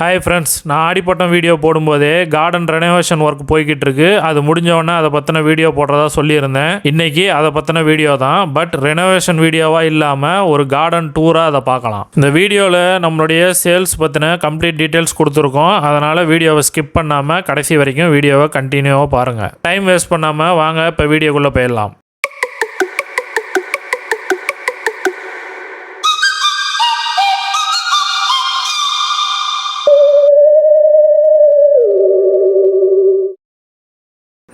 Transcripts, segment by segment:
Hi friends நான் ஆடிப்பட்டம் video போடும்போதே கார்டன் ரெனோவேஷன் ஒர்க் போய்கிட்டு இருக்கு அது முடிஞ்சவொடனே அதை பற்றின வீடியோ போடுறதா சொல்லியிருந்தேன். இன்னைக்கு அதை பற்றின வீடியோ தான் பட் ரெனோவேஷன் வீடியோவாக இல்லாமல் ஒரு கார்டன் டூராக அதை பார்க்கலாம். இந்த வீடியோவில் நம்மளுடைய சேல்ஸ் பற்றின கம்ப்ளீட் டீட்டெயில்ஸ் கொடுத்துருக்கோம். அதனால் வீடியோவை ஸ்கிப் பண்ணாமல் கடைசி வரைக்கும் வீடியோவை கண்டினியூவாக பாருங்கள் டைம் வேஸ்ட் பண்ணாமல் வாங்க இப்போ வீடியோக்குள்ளே போயிடலாம்.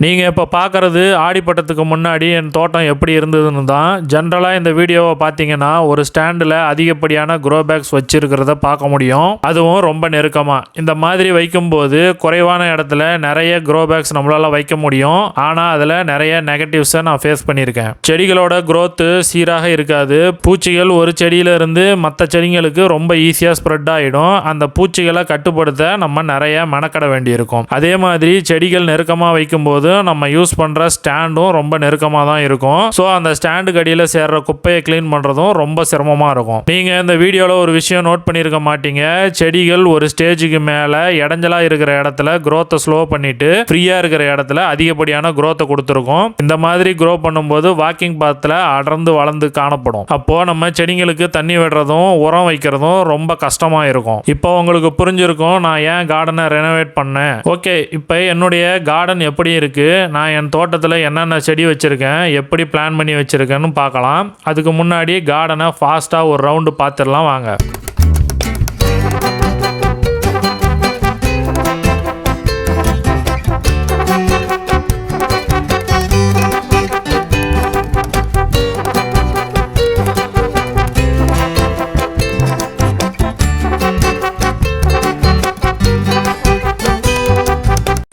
நீங்கள் இப்போ பார்க்குறது ஆடிப்பட்டத்துக்கு முன்னாடி என் தோட்டம் எப்படி இருந்ததுன்னு தான் ஜென்ரலாக இந்த வீடியோவை பார்த்தீங்கன்னா ஒரு ஸ்டாண்டில் அதிகப்படியான க்ரோ பேக்ஸ் வச்சுருக்கிறத பார்க்க முடியும். அதுவும் ரொம்ப நெருக்கமாக இந்த மாதிரி வைக்கும்போது குறைவான இடத்துல நிறைய க்ரோ பேக்ஸ் நம்மளால் வைக்க முடியும். ஆனால் அதில் நிறைய நெகட்டிவ்ஸை நான் ஃபேஸ் பண்ணியிருக்கேன். செடிகளோட க்ரோத்து சீராக இருக்காது. பூச்சிகள் ஒரு செடியிலிருந்து மற்ற செடிங்களுக்கு ரொம்ப ஈஸியாக ஸ்ப்ரெட் ஆகிடும் அந்த பூச்சிகளை கட்டுப்படுத்த நம்ம நிறைய மெனக்கட வேண்டியிருக்கும். அதே மாதிரி செடிகள் நெருக்கமாக வைக்கும்போது நம்ம யூஸ் பண்ணுற ஸ்டாண்டும் ரொம்ப நெருக்கமாக தான் இருக்கும். ஸோ அந்த ஸ்டாண்டுக்கு அடியில் சேர்ற குப்பையை க்ளீன் பண்ணுறதும் ரொம்ப சிரமமாக இருக்கும். நீங்கள் இந்த வீடியோவில் ஒரு விஷயம் நோட் பண்ணியிருக்க மாட்டீங்க. செடிகள் ஒரு ஸ்டேஜுக்கு மேலே இடைஞ்சலாக இருக்கிற இடத்துல குரோத்தை ஸ்லோ பண்ணிட்டு ஃப்ரீயாக இருக்கிற இடத்துல அதிகப்படியான குரோத்தை கொடுத்துருக்கோம் கொடுத்துருக்கும். இந்த மாதிரி க்ரோ பண்ணும்போது வாக்கிங் பாத்தில் அடர்ந்து வளர்ந்து காணப்படும். அப்போது நம்ம செடிங்களுக்கு தண்ணி விடுறதும் உரம் வைக்கிறதும் ரொம்ப கஷ்டமாக இருக்கும். இப்போ உங்களுக்கு புரிஞ்சிருக்கும் நான் ஏன் கார்டனை ரெனோவேட் பண்ணேன்? ஓகே இப்போ என்னுடைய கார்டன் எப்படி இருக்குது நான் என் தோட்டத்தில் என்னென்ன செடி வச்சுருக்கேன் எப்படி பிளான் பண்ணி வச்சுருக்கேன்னு பார்க்கலாம். அதுக்கு முன்னாடி கார்டனை ஃபாஸ்ட்டாக ஒரு ரவுண்டு பார்த்துடலாம் வாங்க.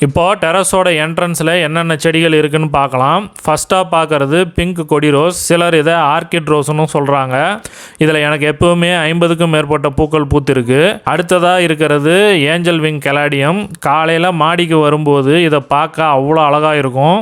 இப்போ டெரஸோட என்ட்ரன்ஸில் என்னென்ன செடிகள் இருக்குன்னு பார்க்கலாம். ஃபஸ்ட்டாக பார்க்கறது பிங்க் கொடி ரோஸ் சிலர் இதை ஆர்கிட் ரோஸ்னு சொல்கிறாங்க இதில் எனக்கு எப்போவுமே ஐம்பதுக்கும் மேற்பட்ட பூக்கள் பூத்திருக்கு. அடுத்ததாக இருக்கிறது ஏஞ்சல் விங் கெலாடியம் காலையில் மாடிக்கு வரும்போது இதை பார்க்க அவ்வளோ அழகாக இருக்கும்.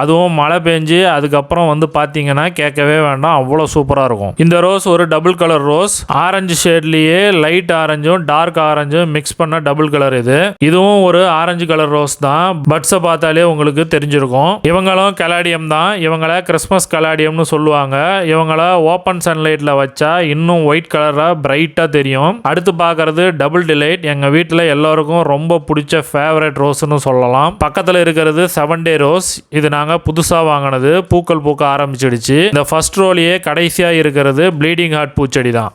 அதுவும் மழை பெஞ்சு அதுக்கப்புறம் வந்து பார்த்தீங்கன்னா கேட்கவே வேண்டாம். அவ்வளோ சூப்பராக இருக்கும். இந்த ரோஸ் ஒரு டபுள் கலர் ரோஸ் ஆரஞ்சு ஷேட்லேயே லைட் ஆரஞ்சும் டார்க் ஆரஞ்சும் மிக்ஸ் பண்ண டபுள் கலர் இது. இதுவும் ஒரு ஆரஞ்சு கலர் ரோஸ் தான் பட்ஸை பார்த்தாலே உங்களுக்கு தெரிஞ்சிருக்கும். இவங்களும் கலாடியம் தான். இவங்கள கிறிஸ்மஸ் கலாடியம்னு சொல்லுவாங்க. இவங்கள ஓப்பன் சன்லைட்டில் வச்சா இன்னும் ஒயிட் கலராக பிரைட்டாக தெரியும். அடுத்து பார்க்கறது டபுள் டிலைட் எங்கள் வீட்டில் எல்லாருக்கும் ரொம்ப பிடிச்ச ஃபேவரட் ரோஸ்னு சொல்லலாம். பக்கத்தில் இருக்கிறது செவன் டே ரோஸ் இது நாங்கள் புதுசாக வாங்கினது. பூக்கள் பூக்க ஆரம்பிச்சிடுச்சு. இந்த ஃபர்ஸ்ட் ரோலையே கடைசியாக இருக்கிறது ப்ளீடிங் ஹார்ட் பூச்செடி தான்.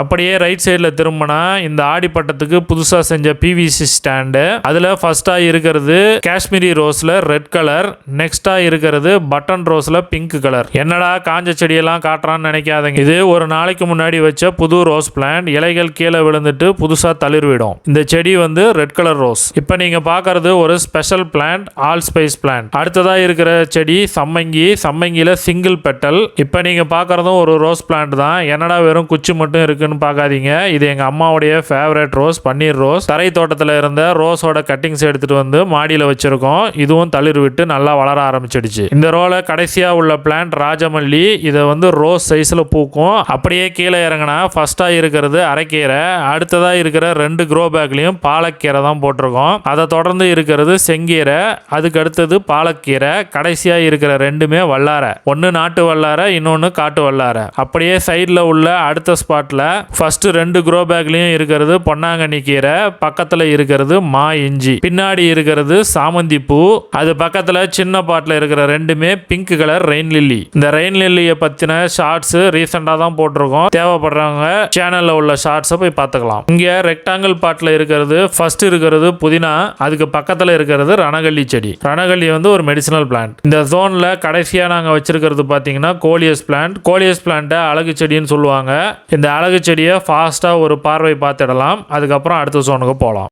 அப்படியே ரைட் சைடில் திரும்பினா இந்த ஆடிப்பட்டத்துக்கு புதுசாக செஞ்ச பிவிசி ஸ்டாண்டு அதில் ஃபஸ்ட்டாக இருக்கிறது காஷ்மீரி ரோஸில் ரெட் கலர் நெக்ஸ்ட்டாக இருக்கிறது பட்டன் ரோஸில் பிங்க் கலர் என்னடா காஞ்ச செடியெல்லாம் காட்டுறான்னு நினைக்காதீங்க. இது ஒரு நாளைக்கு முன்னாடி வச்ச புது ரோஸ் பிளான்ட் இலைகள் கீழே விழுந்துட்டு புதுசாக தளிர்விடும். இந்த செடி வந்து ரெட் கலர் ரோஸ் இப்போ நீங்கள் பார்க்கறது ஒரு special plant allspice plant அடுத்ததாக இருக்கிற செடி சம்மங்கி சம்மங்கியில் சிங்கிள் பெட்டல் இப்போ நீங்கள் பார்க்குறதும் ஒரு ரோஸ் பிளான்ட் தான். என்னடா வெறும் குச்சி மட்டும் இருக்குது இருக்குன்னு பார்க்காதீங்க. இது எங்கள் அம்மாவுடைய ஃபேவரட் ரோஸ் பன்னீர் ரோஸ் தரை தோட்டத்தில் இருந்த ரோஸோட கட்டிங்ஸ் எடுத்துகிட்டு வந்து மாடியில் வச்சுருக்கோம். இதுவும் தளிர் விட்டு நல்லா வளர ஆரம்பிச்சிடுச்சு. இந்த ரோல கடைசியாக உள்ள பிளான்ட் ராஜமல்லி இதை வந்து ரோஸ் சைஸில் பூக்கும். அப்படியே கீழே இறங்கினா ஃபஸ்ட்டாக இருக்கிறது அரைக்கீரை அடுத்ததாக இருக்கிற ரெண்டு க்ரோ பேக்லேயும் பாலக்கீரை தான் போட்டிருக்கோம். அதை தொடர்ந்து இருக்கிறது செங்கீரை அதுக்கு அடுத்தது பாலக்கீரை கடைசியாக இருக்கிற ரெண்டுமே வல்லாரை. ஒன்று நாட்டு வல்லாரை இன்னொன்று காட்டு வல்லாரை. அப்படியே சைடில் உள்ள அடுத்த ஸ்பாட்டில் ஃபர்ஸ்ட் ரெண்டு குரோ பேக்லேயும் இருக்கிறது பொன்னாங்கண்ணி கீரை பக்கத்தில் இருக்கிறது மா இஞ்சி. பின்னாடி இருக்கிறது சாமந்தி பூ. அது பக்கத்தில் சின்ன பாட்டில் இருக்கிற ரெண்டுமே பிங்க் கலர் ரெயின் லில்லி இந்த ரெயின் லில்லியை பற்றின ஷார்ட்ஸ் ரீசெண்டாக தான் போட்டிருக்கோம். தேவைப்படுறவங்க சேனலில் உள்ள ஷார்ட்ஸை போய் பார்த்துக்கலாம். இங்கே ரெக்டாங்கிள் பாட்டில் இருக்கிறது ஃபர்ஸ்ட் இருக்கிறது புதினா அதுக்கு பக்கத்தில் இருக்கிறது ரணகல்லி செடி. ரணகல்லி வந்து ஒரு மெடிசனல் பிளான்ட் இந்த ஜோனில் கடைசியாக நாங்கள் வச்சிருக்கிறது பார்த்தீங்கன்னா கோலியஸ் பிளான்ட் கோலியஸ் பிளான்ட்டை அழகு செடின்னு சொல்லுவாங்க. இந்த அழகு செடியை ஃபாஸ்ட்டாக ஒரு பார்வை பார்த்துடலாம். அதுக்கப்புறம் அடுத்த சோனுக்கு போகலாம்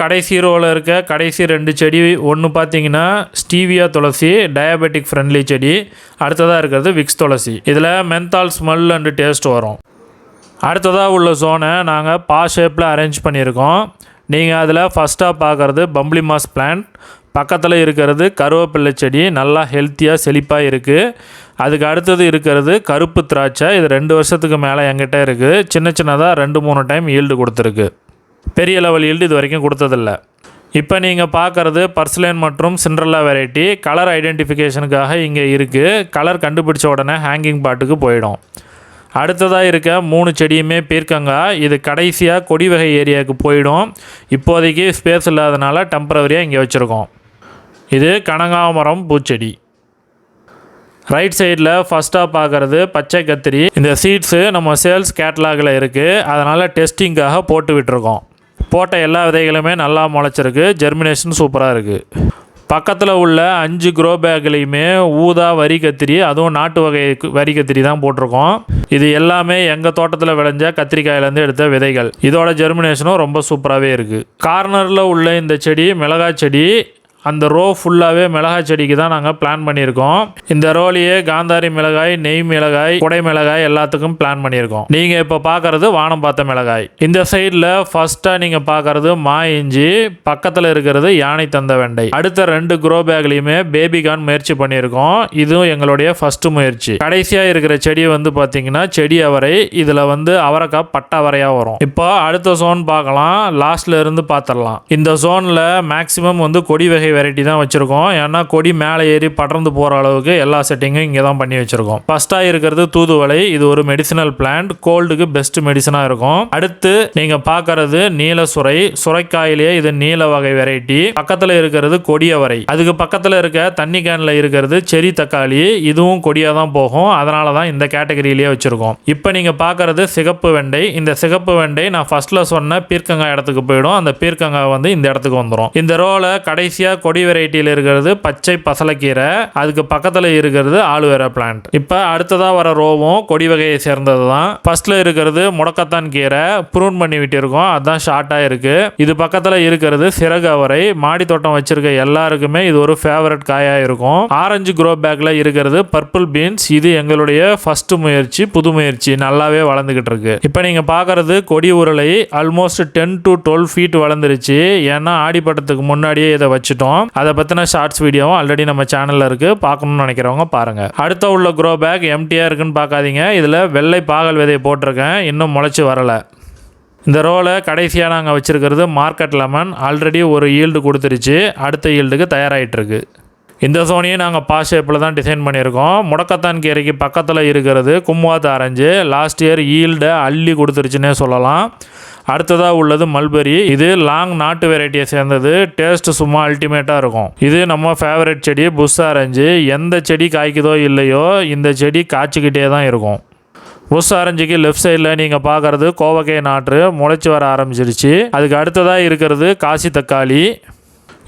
கடைசி ரோவில் இருக்க கடைசி ரெண்டு செடி ஒன்று பார்த்தீங்கன்னா ஸ்டீவியா துளசி டயபெட்டிக் ஃப்ரெண்ட்லி செடி. அடுத்ததாக இருக்கிறது விக்ஸ் துளசி. இதில் மென்தால் ஸ்மெல் அண்டு டேஸ்ட் வரும். அடுத்ததாக உள்ள சோனை நாங்கள் பா ஷேப்பில் அரேஞ்ச் பண்ணியிருக்கோம். நீங்கள் அதில் ஃபஸ்ட்டாக பார்க்குறது பம்ப்ளி மாஸ் பிளான்ட் பக்கத்தில் இருக்கிறது கருவேப்பிள்ளை செடி நல்லா ஹெல்த்தியாக செழிப்பாக இருக்குது அதுக்கு அடுத்தது இருக்கிறது கருப்பு திராட்சை. இது ரெண்டு வருஷத்துக்கு மேலே என்கிட்ட இருக்குது சின்ன சின்னதாக ரெண்டு மூணு டைம் ஈல்டு கொடுத்துருக்கு. பெரிய லெவல் ஈல்டு இது வரைக்கும் கொடுத்ததில்ல. இப்போ நீங்கள் பார்க்குறது பர்ஸ்லைன் மற்றும் சிண்ட்ரல்லா வெரைட்டி கலர் ஐடென்டிஃபிகேஷனுக்காக இங்கே இருக்குது கலர் கண்டுபிடிச்ச உடனே ஹேங்கிங் பாட்டுக்கு போயிடும். அடுத்ததாக இருக்க மூணு செடியுமே பீர்க்கங்காய் இது கடைசியாக கொடி வகை ஏரியாவுக்கு போயிடும். இப்போதைக்கு ஸ்பேஸ் இல்லாதனால டெம்பரவரியாக இங்கே வச்சுருக்கோம். இது கனகாமரம் பூச்செடி. ரைட் சைடில் ஃபஸ்ட்டாக பார்க்குறது பச்சை கத்திரி. இந்த சீட்ஸு நம்ம சேல்ஸ் கேட்லாகில் இருக்குது அதனால் டெஸ்டிங்காக போட்டு விட்டுருக்கோம். போட்ட எல்லா விதைகளுமே நல்லா முளைச்சிருக்கு. ஜெர்மினேஷன் சூப்பராக இருக்குது பக்கத்தில் உள்ள அஞ்சு க்ரோ பேக்லேயுமே ஊதா வரி கத்திரி அதுவும் நாட்டு வகை வரி கத்திரி தான் போட்டிருக்கோம். இது எல்லாமே எங்கள் தோட்டத்தில் விளைஞ்ச கத்திரிக்காயிலேருந்து எடுத்த விதைகள். இதோட ஜெர்மினேஷனும் ரொம்ப சூப்பராகவே இருக்குது கார்னரில் உள்ள இந்த செடி மிளகாய் செடி அந்த ரோ ஃபுல்லாகவே மிளகாய் செடிக்கு தான் நாங்கள் பிளான் பண்ணியிருக்கோம். இந்த ரோலையே காந்தாரி மிளகாய் நெய் மிளகாய் குடை மிளகாய் எல்லாத்துக்கும் பிளான் பண்ணியிருக்கோம். நீங்கள் இப்போ பார்க்குறது வானம் பார்த்த மிளகாய். இந்த சைடில் ஃபஸ்ட்டாக நீங்கள் பார்க்குறது மா இஞ்சி பக்கத்தில் இருக்கிறது யானை தந்த வெண்டை. அடுத்த ரெண்டு குரோ பேக்லேயுமே பேபிகான் முயற்சி பண்ணியிருக்கோம். இதுவும் எங்களுடைய ஃபஸ்ட்டு முயற்சி. கடைசியாக இருக்கிற செடி வந்து பார்த்தீங்கன்னா செடி அவரை இதில் வந்து அவரைக்காய் பட்டை அவரையாக வரும். இப்போ அடுத்த ஜோன் பார்க்கலாம். லாஸ்ட்ல இருந்து பார்த்துடலாம் இந்த ஜோனில் மேக்ஸிமம் வந்து கொடி வகை வெரைட்டி தான் வச்சுருக்கோம். ஏன்னா கொடி மேலே ஏறி படர்ந்து போகிற அளவுக்கு எல்லா செட்டிங்கும் இங்கே தான் பண்ணி வச்சுருக்கோம். ஃபஸ்ட்டாக இருக்கிறது தூதுவளை. இது ஒரு மெடிசினல் பிளான்ட் கோல்டுக்கு பெஸ்ட் மெடிசனாக இருக்கும். அடுத்து நீங்கள் பார்க்கறது நீல சுரை. சுரைக்காயிலேயே இது நீல வகை வெரைட்டி பக்கத்தில் இருக்கிறது கொடியவரை அதுக்கு பக்கத்தில் இருக்க தண்ணி கேனில் இருக்கிறது செரி தக்காளி. இதுவும் கொடியாக தான் போகும். அதனால தான் இந்த கேட்டகரியிலேயே வச்சுருக்கோம். இப்போ நீங்கள் பார்க்கறது சிகப்பு வெண்டை. இந்த சிகப்பு வெண்டை நான் ஃபர்ஸ்ட்டில் சொன்ன பீர்க்கங்காய் இடத்துக்கு போயிடும். அந்த பீர்க்கங்காய் வந்து இந்த இடத்துக்கு வந்துடும் இந்த ரோவில் கடைசியாக கொடி வெரைட்டியில் இருக்கிறது பச்சை பசலக்கீரை அதுக்கு பக்கத்தில் இருக்கிறது ஆலுவேரா பிளான்ட் இப்போ அடுத்ததாக வர ரோவும் கொடி வகையை சேர்ந்தது தான் ஃபர்ஸ்ட்ல இருக்கிறது முடக்கத்தான் கீரை ப்ரூன் பண்ணி விட்டிருக்கோம் அதுதான் ஷார்ட்டாக இருக்கு. இது பக்கத்தில் இருக்கிறது சிறகு அவரை மாடி தோட்டம் வச்சிருக்க எல்லாருக்குமே இது ஒரு ஃபேவரட் காயாக இருக்கும். ஆரஞ்சு க்ரோ பேக்கில் இருக்கிறது பர்பிள் பீன்ஸ் இது எங்களுடைய ஃபர்ஸ்ட் முயற்சி புது முயற்சி நல்லாவே வளர்ந்துக்கிட்டு இருக்கு. இப்போ நீங்கள் பார்க்கறது கொடி உருளை almost ten to twelve feet வளர்ந்துருச்சு. ஏன்னா ஆடிப்பட்டத்துக்கு முன்னாடியே இதை வச்சுட்டோம். அதை பற்றின ஷார்ட்ஸ் வீடியோவும் ஆல்ரெடி நம்ம சேனலில் இருக்குது பார்க்கணும்னு நினைக்கிறவங்க பாருங்கள் அடுத்த உள்ள க்ரோ பேக் எம்டியாக இருக்குன்னு பார்க்காதீங்க. இதில் வெள்ளை பாகல் விதையை போட்டிருக்கேன். இன்னும் முளைச்சி வரலை. இந்த ரோலை கடைசியாக நாங்கள் வச்சுருக்கிறது மார்க்கெட் லெமன் ஆல்ரெடி ஒரு ஈல்டு கொடுத்துருச்சு. அடுத்த ஈல்டுக்கு தயாராகிட்டுருக்கு இந்த சோனியை நாங்கள் பா ஷேப்பில் தான் டிசைன் பண்ணியிருக்கோம். முடக்கத்தான் கீரைக்கு பக்கத்தில் இருக்கிறது. கும்வாத் ஆரஞ்சு லாஸ்ட் இயர் ஈல்டை அள்ளி கொடுத்துருச்சுன்னே சொல்லலாம். அடுத்ததாக உள்ளது மல்பெரி இது லாங் நாட்டு வெரைட்டியை சேர்ந்தது. டேஸ்ட் சும்மா அல்டிமேட்டாக இருக்கும். இது நம்ம ஃபேவரட் செடி புஷ் ஆரஞ்சு எந்த செடி காய்க்குதோ இல்லையோ இந்த செடி காய்ச்சிக்கிட்டே தான் இருக்கும். புஷ் ஆரஞ்சுக்கு லெஃப்ட் சைடில் நீங்கள் பார்க்குறது கோவக்கை நாற்று முளைச்சி வர ஆரம்பிச்சிருச்சு. அதுக்கு அடுத்ததாக இருக்கிறது காசி தக்காளி.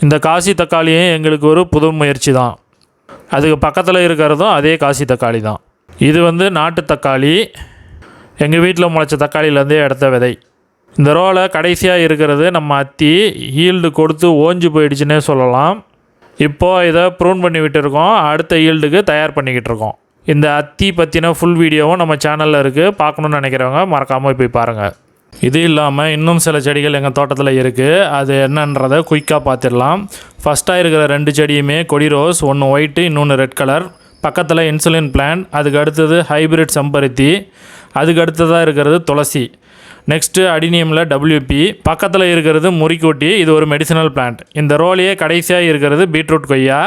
இந்த காசி தக்காளியும் எங்களுக்கு ஒரு புது முயற்சி தான். அதுக்கு பக்கத்தில் இருக்கிறதும் அதே காசி தக்காளி தான். இது வந்து நாட்டு தக்காளி. எங்கள் வீட்டில் முளைச்ச தக்காளியிலேருந்தே எடுத்த விதை. இந்த ரோவில் கடைசியாக இருக்கிறது நம்ம அத்தி. ஈல்டு கொடுத்து ஓஞ்சு போயிடுச்சுன்னே சொல்லலாம். இப்போது இதை ப்ரூன் பண்ணி விட்டுருக்கோம். அடுத்த ஈல்டுக்கு தயார் பண்ணிக்கிட்டு இருக்கோம். இந்த அத்தி பற்றின ஃபுல் வீடியோவும் நம்ம சேனலில் இருக்குது பார்க்கணுன்னு நினைக்கிறவங்க மறக்காமல் போய் பாருங்கள் இது இல்லாமல் இன்னும் சில செடிகள் எங்கள் தோட்டத்தில் இருக்குது அது என்னன்றதை குயிக்காக பார்த்துடலாம் ஃபஸ்ட்டாக இருக்கிற ரெண்டு செடியுமே கொடி ரோஸ் ஒன்று ஒயிட்டு இன்னொன்று ரெட் கலர் பக்கத்தில் இன்சுலின் பிளான்ட் அதுக்கு அடுத்தது ஹைபிரிட் செம்பருத்தி அதுக்கு அடுத்ததாக இருக்கிறது துளசி. நெக்ஸ்ட்டு அடினியமில் டபிள்யூபி பக்கத்தில் இருக்கிறது முறிக்கூட்டி இது ஒரு மெடிசினல் பிளான்ட் இந்த ரோலையே கடைசியாக இருக்கிறது பீட்ரூட் கொய்யா.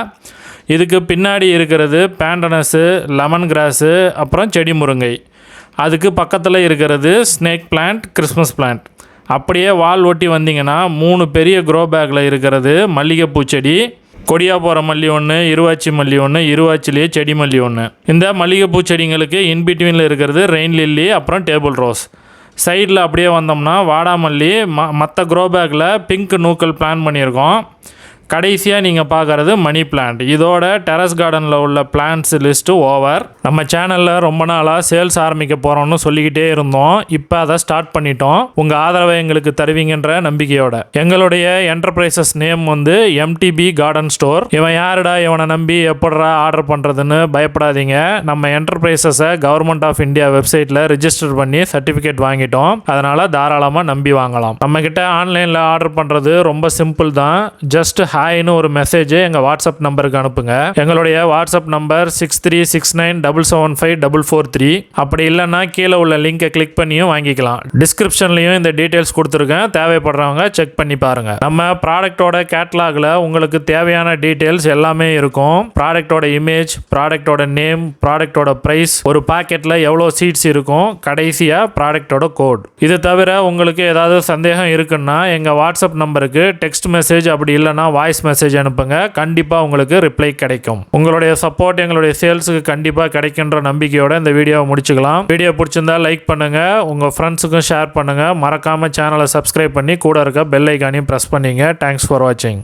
இதுக்கு பின்னாடி இருக்கிறது பேண்டனஸு லெமன் கிராஸு அப்புறம் செடி முருங்கை. அதுக்கு பக்கத்தில் இருக்கிறது ஸ்னேக் பிளான்ட் கிறிஸ்மஸ் பிளான்ட் அப்படியே வால் ஒட்டி வந்தீங்கன்னா மூணு பெரிய க்ரோ பேக்கில் இருக்கிறது மல்லிகைப்பூ செடி கொடியா போகிற மல்லி ஒன்று இருவாச்சி மல்லி ஒன்று இருவாச்சிலேயே செடி மல்லி ஒன்று இந்த மல்லிகைப்பூ செடிங்களுக்கு இன்பிட்வீனில் இருக்கிறது ரெயின் லில்லி அப்புறம் டேபிள் ரோஸ் சைடில் அப்படியே வந்தோம்னா வாடாமல்லி ம மற்ற க்ரோ பேக்கில் பிங்க் நூக்கல் பிளான் பண்ணியிருக்கோம். கடைசியாக நீங்கள் பார்க்குறது மணி பிளான்ட் இதோட டெரஸ் கார்டனில் உள்ள பிளான்ட்ஸ் லிஸ்ட்டு ஓவர் நம்ம சேனலில் ரொம்ப நாளாக சேல்ஸ் ஆரம்பிக்க போகிறோம்னு சொல்லிக்கிட்டே இருந்தோம். இப்போ அதை ஸ்டார்ட் பண்ணிட்டோம். உங்கள் ஆதரவை எங்களுக்கு தருவீங்கன்ற நம்பிக்கையோட. எங்களுடைய என்டர்பிரைசஸ் நேம் வந்து எம்டிபி கார்டன் ஸ்டோர் இவன் யாருடா இவனை நம்பி எப்படா ஆர்டர் பண்ணுறதுன்னு பயப்படாதீங்க. நம்ம என்டர்பிரைசஸை கவர்மெண்ட் ஆஃப் இந்தியா வெப்சைட்டில் ரிஜிஸ்டர் பண்ணி சர்டிஃபிகேட் வாங்கிட்டோம். அதனால் தாராளமாக நம்பி வாங்கலாம். நம்மக்கிட்ட ஆன்லைனில் ஆர்டர் பண்ணுறது ரொம்ப சிம்பிள் தான். ஜஸ்ட் ஹாய்னு ஒரு மெசேஜ் எங்கள் வாட்ஸ்அப் நம்பருக்கு அனுப்புங்க. எங்களுடைய WhatsApp number six three six nine double seven five double four three அப்படி இல்லைன்னா கீழே உள்ள லிங்கை கிளிக் பண்ணியும் வாங்கிக்கலாம். டிஸ்கிரிப்ஷன்லையும் இந்த டீட்டெயில்ஸ் கொடுத்துருக்கேன். தேவைப்படுறவங்க செக் பண்ணி பாருங்க. நம்ம ப்ராடக்டோட கேட்லாகில் உங்களுக்கு தேவையான டீட்டெயில்ஸ் எல்லாமே இருக்கும். ப்ராடக்டோட இமேஜ் ப்ராடக்டோட நேம் ப்ராடக்டோட ப்ரைஸ் ஒரு பாக்கெட்டில் எவ்வளோ சீட்ஸ் இருக்கும் கடைசியாக ப்ராடக்டோட கோட் இது தவிர உங்களுக்கு ஏதாவது சந்தேகம் இருக்குன்னா எங்கள் வாட்ஸ்அப் நம்பருக்கு டெக்ஸ்ட் மெசேஜ் அப்படி இல்லைன்னா வாய்ஸ் மெசேஜ் அனுப்புங்க. கண்டிப்பாக உங்களுக்கு ரிப்ளை கிடைக்கும். உங்களுடைய சப்போர்ட் எங்களுடைய சேல்ஸுக்கு கண்டிப்பாக கிடைக்கின்ற நம்பிக்கையோட இந்த வீடியோவை முடிச்சுக்கலாம். வீடியோ பிடிச்சிருந்தா லைக் பண்ணுங்க. உங்கள் ஃப்ரெண்ட்ஸுக்கும் ஷேர் பண்ணுங்க. மறக்காம சேனலை சப்ஸ்கிரைப் பண்ணி கூட இருக்க பெல் ஐக்கானையும் ப்ரெஸ் பண்ணிங்க. தேங்க்ஸ் ஃபார் வாட்சிங்